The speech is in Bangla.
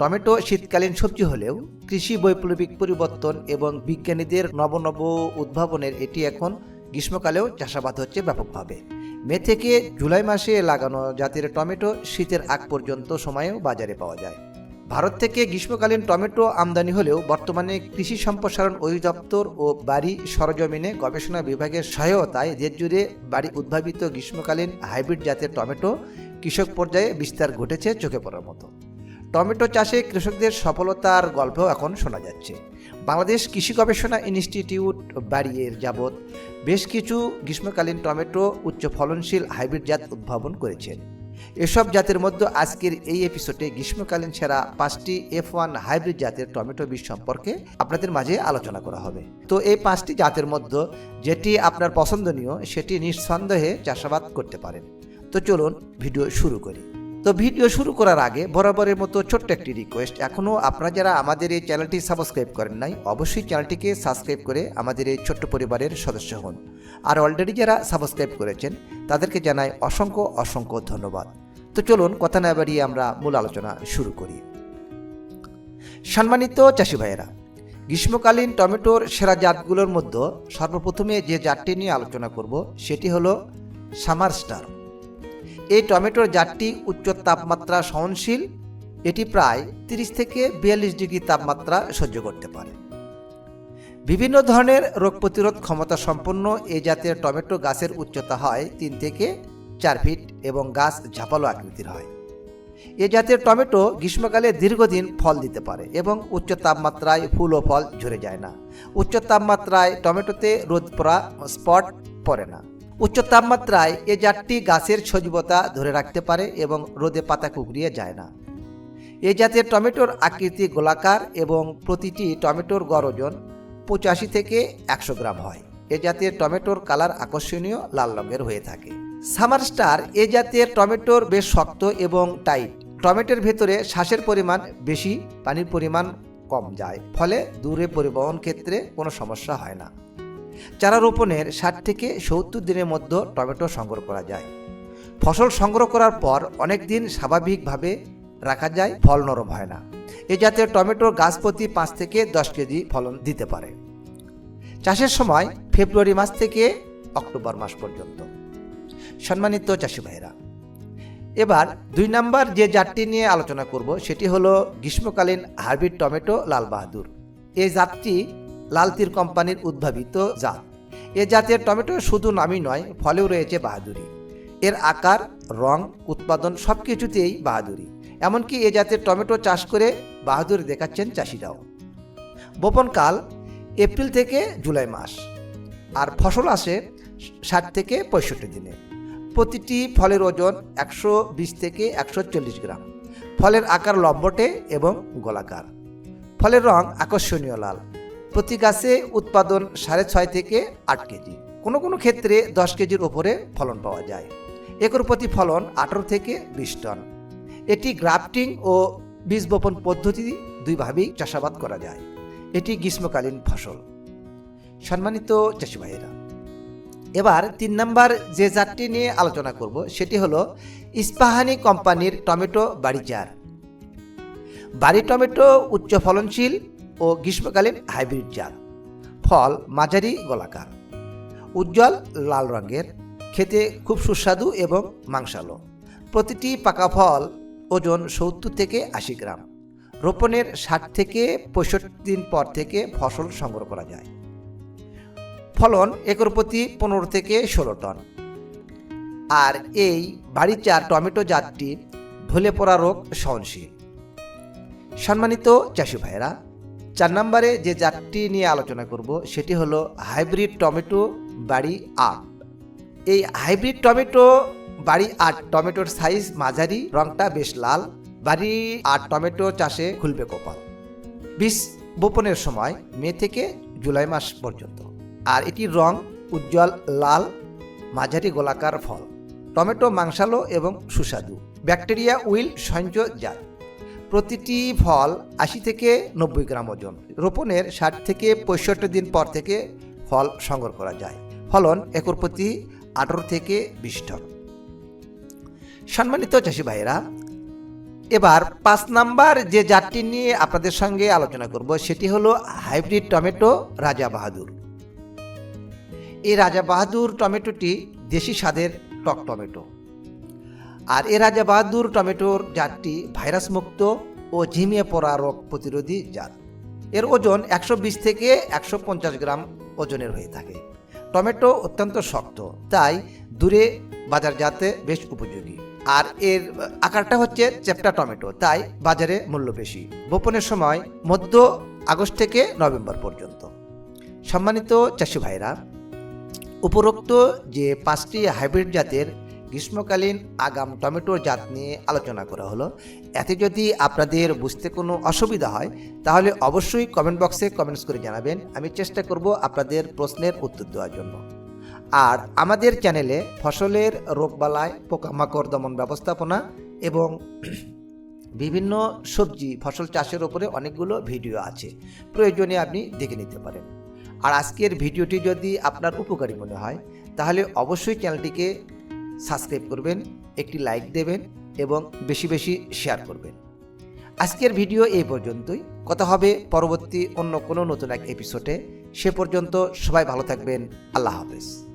টমেটো শীতকালীন সবজি হলেও কৃষি বৈপ্লবিক পরিবর্তন এবং বিজ্ঞানীদের নবনব উদ্ভাবনের এটি এখন গ্রীষ্মকালেও চাষাবাদ হচ্ছে ব্যাপকভাবে। মে থেকে জুলাই মাসে লাগানো জাতের টমেটো শীতের আগ পর্যন্ত সময়েও বাজারে পাওয়া যায়। ভারত থেকে গ্রীষ্মকালীন টমেটো আমদানি হলেও বর্তমানে কৃষি সম্প্রসারণ অধিদপ্তর ও বাড়ি সরজমিনে গবেষণা বিভাগের সহায়তায় দেশ জুড়ে বাড়ি উদ্ভাবিত গ্রীষ্মকালীন হাইব্রিড জাতের টমেটো কৃষক পর্যায়ে বিস্তার ঘটেছে চোখে পড়ার মতো। টমেটো চাষে কৃষকদের সফলতার গল্প এখন শোনা যাচ্ছে। বাংলাদেশ কৃষি গবেষণা ইনস্টিটিউট বাড়িয়ের যাবৎ বেশ কিছু গ্রীষ্মকালীন টমেটো উচ্চ ফলনশীল হাইব্রিড জাত উদ্ভাবন করেছেন। এসব জাতের মধ্যে আজকের এই এপিসোডে গ্রীষ্মকালীন সেরা পাঁচটি এফ ওয়ান হাইব্রিড জাতের টমেটো বীজ সম্পর্কে আপনাদের মাঝে আলোচনা করা হবে। তো এই পাঁচটি জাতের মধ্যে যেটি আপনার পছন্দনীয়, সেটি নিঃসন্দেহে চাষাবাদ করতে পারেন। তো চলুন ভিডিও শুরু করি। তো ভিডিও শুরু করার আগে বরাবরের মতো ছোট্ট একটি রিকোয়েস্ট এখনও আপনারা যারা আমাদের এই চ্যানেলটি সাবস্ক্রাইব করেন নাই, অবশ্যই চ্যানেলটিকে সাবস্ক্রাইব করে আমাদের এই ছোট্ট পরিবারের সদস্য হন। আর অলরেডি যারা সাবস্ক্রাইব করেছেন, তাদেরকে জানাই অসংখ্য অসংখ্য ধন্যবাদ। তো চলুন কথা না বাড়িয়ে আমরা মূল আলোচনা শুরু করি। সম্মানিত চাষি ভাইয়েরা, গ্রীষ্মকালীন টমেটোর সেরা জাতগুলোর মধ্যে সর্বপ্রথমে যে জাতটি নিয়ে আলোচনা করব, সেটি হলো সামার স্টার। এই টমেটোর জাতটি উচ্চ তাপমাত্রা সহনশীল, এটি প্রায় তিরিশ থেকে বিয়াল্লিশ ডিগ্রি তাপমাত্রা সহ্য করতে পারে। বিভিন্ন ধরনের রোগ প্রতিরোধ ক্ষমতা সম্পন্ন এই জাতের টমেটো গাছের উচ্চতা হয় তিন থেকে চার ফিট এবং গাছ ঝাপালো আকৃতির হয়। এ জাতের টমেটো গ্রীষ্মকালে দীর্ঘদিন ফল দিতে পারে এবং উচ্চ তাপমাত্রায় ফুল ও ফল ঝরে যায় না। উচ্চ তাপমাত্রায় টমেটোতে রোদ পড়া স্পট পড়ে না। উচ্চ তাপমাত্রায় এ জাতটি গাছের সজীবতা ধরে রাখতে পারে এবং রোদে পাতা কুকড়িয়ে যায় না। এ জাতের টমেটোর আকৃতি গোলাকার এবং প্রতিটি টমেটোর গড় ওজন পঁচাশি থেকে একশো গ্রাম হয়। এ জাতের টমেটোর কালার আকর্ষণীয়, লাল রঙের হয়ে থাকে। সামার স্টার এ জাতের টমেটোর বেশ শক্ত এবং টাইট। টমেটোর ভেতরে শ্বাসের পরিমাণ বেশি, পানির পরিমাণ কম যায়, ফলে দূরে পরিবহন ক্ষেত্রে কোনো সমস্যা হয় না। চারা রোপণের ষাট থেকে সত্তর দিনের মধ্যে টমেটো সংগ্রহ করা যায়। ফসল সংগ্রহ করার পর অনেক দিন স্বাভাবিকভাবে রাখা যায়, ফল নরম হয় না। এ জাতের টমেটো গাছ প্রতি পাঁচ থেকে দশ কেজি ফলন দিতে পারে। চাষের সময় ফেব্রুয়ারি মাস থেকে অক্টোবর মাস পর্যন্ত। সম্মানিত চাষি ভাইরা, এবার দুই নাম্বার যে জাতটি নিয়ে আলোচনা করব সেটি হলো গ্রীষ্মকালীন হাইব্রিড টমেটো লাল বাহাদুর। এই জাতটি লাল তীর কোম্পানির উদ্ভাবিত জাত। এ জাতের টমেটো শুধু নামই নয়, ফলেও রয়েছে বাহাদুরি। এর আকার, রং, উৎপাদন সব কিছুতেই বাহাদুরি। এমনকি এ জাতের টমেটো চাষ করে বাহাদুরি দেখাচ্ছেন চাষিরাও। বপনকাল এপ্রিল থেকে জুলাই মাস। আর ফসল আসে ষাট থেকে পঁয়ষট্টি দিনে। প্রতিটি ফলের ওজন একশো বিশ থেকে একশো চল্লিশ গ্রাম। ফলের আকার লম্বটে এবং গোলাকার। ফলের রং আকর্ষণীয় লাল। প্রতি গাছে উৎপাদন সাড়ে ছয় থেকে আট কেজি। কোনো কোনো ক্ষেত্রে দশ কেজির ওপরে ফলন পাওয়া যায়। একর প্রতি ফলন আঠারো থেকে বিশ টন। এটি গ্রাফটিং ও বীজ বপন পদ্ধতি দুইভাবেই চাষাবাদ করা যায়। এটি গ্রীষ্মকালীন ফসল। সম্মানিত চাষি ভাইয়েরা, এবার তিন নাম্বার যে জাতটি নিয়ে আলোচনা করব সেটি হলো ইস্পাহানি কোম্পানির টমেটো বাড়ি চার বাড়ি টমেটো উচ্চ ফলনশীল ও গ্রীষ্মকালীন হাইব্রিড জাত ফল মাঝারি গোলাকার। উজ্জ্বল লাল রঙের। খেতে খুব সুস্বাদু এবং মাংসালো। প্রতিটি পাকা ফল ওজন সত্তর থেকে আশি গ্রাম। রোপণের ষাট থেকে পঁয়ষট্টি দিন পর থেকে ফসল সংগ্রহ করা যায়। ফলন একর প্রতি পনেরো থেকে ষোলো টন। আর এই বাড়ি চার টমেটো জাতটি ঢলে পড়া রোগ সহনশীল। সম্মানিত চাষি ভাইয়েরা চার নম্বরে যে জাতটি নিয়ে আলোচনা করব, সেটি হলো হাইব্রিড টমেটো বাড়ি আট এই হাইব্রিড টমেটো বাড়ি আট টমেটোর সাইজ, মাঝারি, রংটা বেশ লাল। বাড়ি আট টমেটো চাষে খুলবে কপাল। বীজ বপনের সময়, মে থেকে জুলাই মাস পর্যন্ত। আর এটির রং উজ্জ্বল, লাল, মাঝারি গোলাকার ফল। টমেটো মাংসালো এবং সুস্বাদু। ব্যাকটেরিয়া উইল সঞ্চয় জাত। প্রতিটি ফল আশি থেকে নব্বই গ্রাম ওজন। রোপণের ষাট থেকে পঁয়ষট্টি দিন পর থেকে ফল সংগ্রহ করা যায়। ফলন একর প্রতি আঠারো থেকে বিশ টন। সম্মানিত চাষি ভাইয়েরা, এবার পাঁচ নাম্বার যে জাতটি নিয়ে আপনাদের সঙ্গে আলোচনা করব, সেটি হলো হাইব্রিড টমেটো রাজা বাহাদুর। এই রাজা বাহাদুর টমেটোটি দেশি স্বাদের টক টমেটো। আর এ রাজা বাহাদুর টমেটোর জাতটি ভাইরাস মুক্ত ও ঝিমিয়ে পড়া রোগ প্রতিরোধী জাত। এর ওজন একশো বিশ থেকে একশো পঞ্চাশ গ্রাম ওজনের হয়ে থাকে। টমেটো অত্যন্ত শক্ত, তাই দূরে বাজার বাজারজাতে বেশ উপযোগী। আর এর আকারটা হচ্ছে চ্যাপটা টমেটো, তাই বাজারে মূল্য বেশি। বপনের সময় মধ্য আগস্ট থেকে নভেম্বর পর্যন্ত। সম্মানিত চাষি ভাইরা, উপরোক্ত যে পাঁচটি হাইব্রিড জাতের গ্রীষ্মকালীন আগাম টমেটোর জাত নিয়ে আলোচনা করা হলো। এতে যদি আপনাদের বুঝতে কোনো অসুবিধা হয়, তাহলে অবশ্যই কমেন্ট বক্সে কমেন্টস করে জানাবেন। আমি চেষ্টা করব আপনাদের প্রশ্নের উত্তর দেওয়ার জন্য। আর আমাদের চ্যানেলে ফসলের রোগবালায় পোকামাকড় দমন ব্যবস্থাপনা এবং বিভিন্ন সবজি, ফসল চাষের ওপরে অনেকগুলো ভিডিও আছে। প্রয়োজনে আপনি দেখে নিতে পারেন। আর আজকের ভিডিওটি যদি আপনার উপকারী মনে হয়, তাহলে অবশ্যই চ্যানেলটিকে সাবস্ক্রাইব করবেন, একটি লাইক দেবেন এবং বেশি বেশি শেয়ার করবেন। আজকের ভিডিও এই পর্যন্তই। কথা হবে পরবর্তী অন্য কোনো নতুন এক এপিসোডে সে পর্যন্ত সবাই ভালো থাকবেন। আল্লাহ হাফেজ।